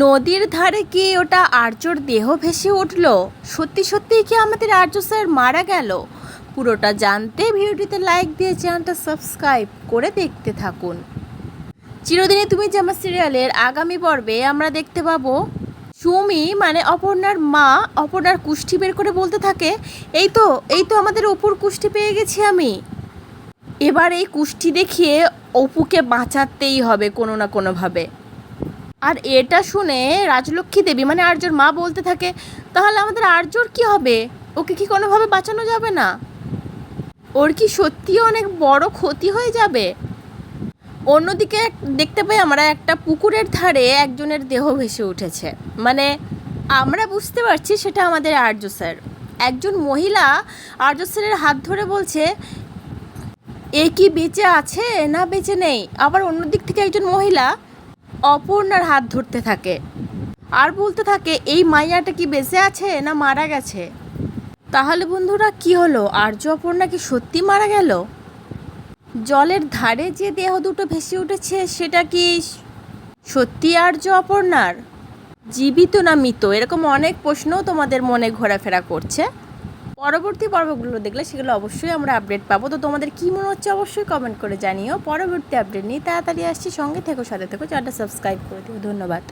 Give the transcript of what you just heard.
নদীর ধারে কি ওটা আর্যর দেহ ভেসে উঠল? সত্যি সত্যি কি আমাদের আর্য স্যার মারা গেল? পুরোটা জানতে ভিডিওটিতে লাইক দিয়ে চ্যানেলটা সাবস্ক্রাইব করে দেখতে থাকুন। চিরদিনে তুমি জামা সিরিয়ালের আগামী পর্বে আমরা দেখতে পাবো, সুমি মানে অপর্ণার মা অপর্ণার কুষ্টি বের করে বলতে থাকে, এই তো এই তো আমাদের অপুর কুষ্টি পেয়ে গেছি আমি। এবার এই কুষ্টি দেখিয়ে অপুকে বাঁচাতেই হবে কোনো না কোনোভাবে। আর এটা শুনে রাজলক্ষ্মী দেবী মানে আর্যর মা বলতে থাকে, তাহলে আমাদের আর্যর কি হবে? ওকে কি কোনোভাবে বাঁচানো যাবে না? ওর কি সত্যি অনেক বড় ক্ষতি হয়ে যাবে? অন্যদিকে দেখতে পাই আমরা একটা পুকুরের ধারে একজনের দেহ ভেসে উঠেছে। মানে আমরা বুঝতে পারছি সেটা আমাদের আর্য স্যার। একজন মহিলা আর্য স্যারের হাত ধরে বলছে, এ কি বেঁচে আছে না বেঁচে নেই? আবার অন্যদিক থেকে একজন মহিলা অপর্ণার হাত ধরতে থাকে। আর বলতে থাকে, এই মাইয়াটা কি বেঁচে আছে না মারা গেছে? তাহলে বন্ধুরা কি হলো? আর্য অপর্ণা কি সত্যি মারা গেল? জলের ধারে যে দেহ দুটো ভেসে উঠেছে, সেটা কি সত্যি আর্য অপর্ণার? জীবিত না মৃত? এরকম অনেক প্রশ্নও তোমাদের মনে ঘোরাফেরা করছে। পরবর্তী পর্বগুলো দেখলে সেগুলো অবশ্যই আমরা আপডেট পাবো। তো তোমাদের কী মনে হচ্ছে অবশ্যই কমেন্ট করে জানিও। পরবর্তী আপডেট নিয়ে তাড়াতাড়ি আসছি। সঙ্গে থেকো, সাথে থেকো চ্যানেলটা সাবস্ক্রাইব করে দিও। ধন্যবাদ।